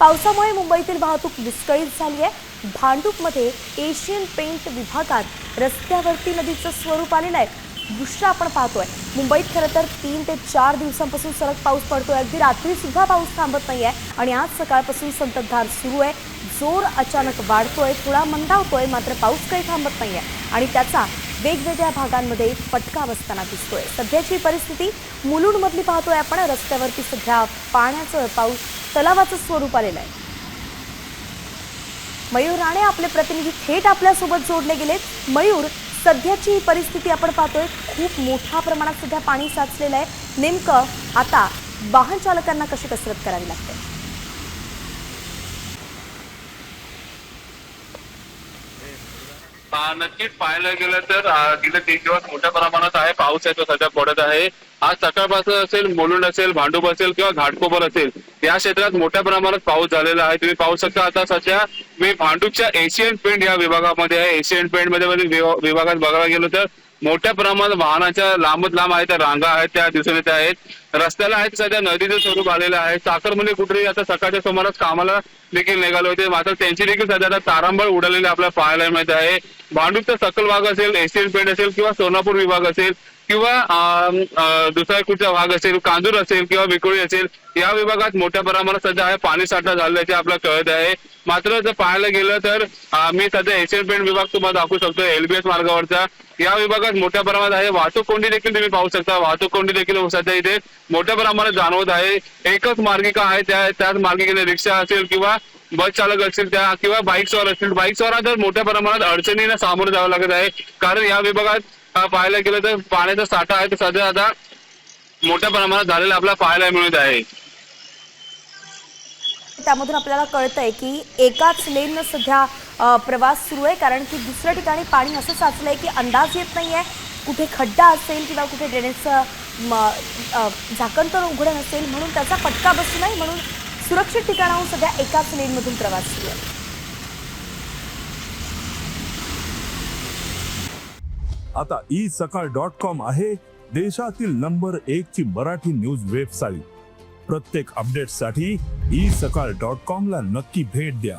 पावसामुळे मुंबईतील वाहतूक विस्कळीत झाली आहे. भांडूपमध्ये एशियन पेंट विभागात रस्त्यावरती नदीचं स्वरूप आलेलं आहे. दृश्य आपण पाहतोय. मुंबईत खरं तर तीन ते चार दिवसांपासून सलग पाऊस पडतोय. अगदी रात्री सुद्धा पाऊस थांबत नाही आहे आणि आज सकाळपासून संततधार सुरू आहे. जोर अचानक वाढतोय. थोडा मंदावतोय. मात्र पाऊस काही थांबत नाही आहे आणि त्याचा वेगवेगळ्या भागांमध्ये फटका बसताना दिसतोय. सध्याची परिस्थिती मुलुंडमधली पाहतोय आपण. रस्त्यावरती सध्या पाण्याचं पाऊस तलावाचं स्वरूप आलेलं आहे. मयूर राणे आपले प्रतिनिधी थेट आपल्यासोबत जोडले गेलेत. मयूर सध्याची ही परिस्थिती आपण पाहतोय. खूप मोठ्या प्रमाणात सध्या पाणी साचलेलं आहे. नेमकं आता वाहन चालकांना कशी कसरत करावी लागते? नक्कीच पाहायला गेलं तर गेले तीन दिवस मोठ्या प्रमाणात आहे पाऊस आहे तो सध्या पडत आहे. आज सकाळपासून असेल मुलुंड असेल भांडूप असेल किंवा घाटकोपर असेल या क्षेत्रात मोठ्या प्रमाणात पाऊस झालेला आहे. तुम्ही पाहू शकता आता सध्या मी भांडूपच्या एशियन पेंट या विभागामध्ये आहे. एशियन पेंटमध्ये विभागात बघायला गेलो तर मोठ्या प्रमाणात वाहनाच्या लांबच लांब आहेत त्या रांगा आहेत त्या दिसून येत आहेत. रस्त्याला आहेत सध्या नदीचं स्वरूप आलेलं आहे. साखरमध्ये कुठेही आता सकाळच्या सुमारास कामाला देखील निघाले होते. मात्र त्यांची देखील सध्या आता तारांबळ उडालेली आपल्याला पाहायला मिळत आहे. भांडूपचा सकल भाग असेल एशियन पेंट असेल किंवा सोनापूर विभाग असेल किंवा दुसरा कुठचा भाग असेल कांजूर असेल किंवा विकोळी असेल या विभागात मोठ्या प्रमाणात सध्या आहे. पाणी साठा झाल्याचे आपल्याला कळत आहे. मात्र जर पाहायला गेलं तर मी सध्या एशियन पेंट विभाग तुम्हाला दाखवू शकतो एलबीएस मार्गावरचा. या विभागात मोठ्या प्रमाणात आहे. वाहतूक कोंडी देखील तुम्ही पाहू शकता. वाहतूक कोंडी देखील सध्या इथे मोठ्या प्रमाणात जाणवत आहे. एकच मार्गिका आहे त्या त्याच मार्गिकेने रिक्षा असेल किंवा बस चालक असतील त्या किंवा बाईक असतील. बाईक सवारांना तर मोठ्या प्रमाणात अडचणींना सामोरं जावं लागत आहे. कारण या विभागात पाहायला गेलं तर पाण्याचा साठा आहे तो सध्या आता मोठ्या प्रमाणात झालेला आपल्याला पाहायला मिळत आहे. त्यामधून आपल्याला कळतंय की एकाच लेननं सध्या प्रवास सुरू आहे. कारण की दुसऱ्या ठिकाणी पाणी असं साचलंय की अंदाज येत नाहीये. कुठे खड्डा असेल किंवा कुठे ड्रेनेजचं झाकण तर उघडं नसेल म्हणून त्याचा फटका बसू नाही म्हणून सुरक्षित ठिकाणाहून सध्या एकाच लेनमधून प्रवास सुरू आहे. आता ई सकाळ डॉट कॉम आहे देशातील नंबर एक ची मराठी न्यूज वेबसाईट प्रत्येक अपडेटसाठी ई सकाळ डॉट कॉम ला नक्की भेट द्या.